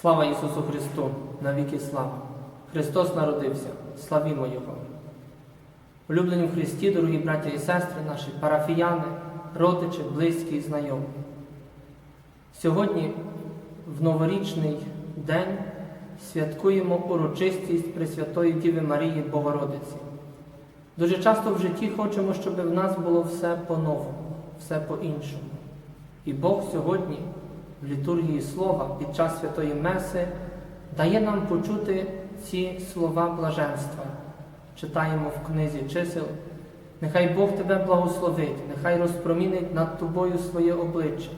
Слава Ісусу Христу, навіки слава! Христос народився, славімо Його! Улюблені в Христі, дорогі браття і сестри, наші парафіяни, родичі, близькі і знайомі. Сьогодні, в новорічний день, святкуємо урочистість Пресвятої Діви Марії Богородиці. Дуже часто в житті хочемо, щоб в нас було все по-новому, все по-іншому. І Бог сьогодні, в літургії Слова, під час Святої Меси, дає нам почути ці слова блаженства. Читаємо в книзі чисел. Нехай Бог тебе благословить, нехай розпромінить над тобою своє обличчя,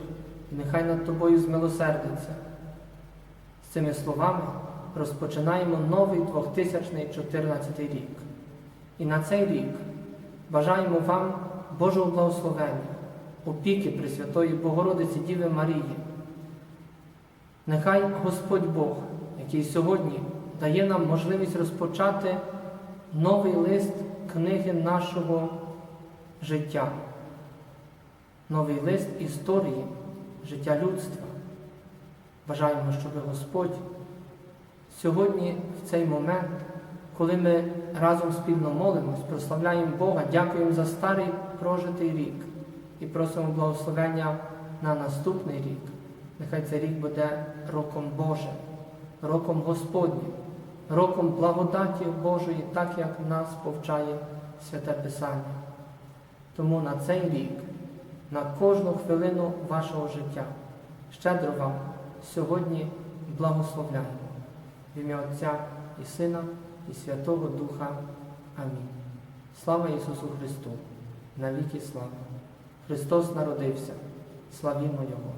і нехай над тобою змилосердиться. З цими словами розпочинаємо новий 2014 рік. І на цей рік бажаємо вам Божого благословення, опіки Пресвятої Богородиці Діви Марії. Нехай Господь Бог, який сьогодні дає нам можливість розпочати новий лист книги нашого життя, новий лист історії життя людства. Бажаємо, щоб Господь сьогодні, в цей момент, коли ми разом спільно молимось, прославляємо Бога, дякуємо за старий прожитий рік і просимо благословення на наступний рік. Нехай цей рік буде роком Божим, роком Господнім, роком благодаті Божої, так як нас повчає Святе Писання. Тому на цей рік, на кожну хвилину вашого життя, щедро вам сьогодні благословляємо. В ім'я Отця і Сина, і Святого Духа. Амінь. Слава Ісусу Христу! Навіки слава! Христос народився! Славімо Його!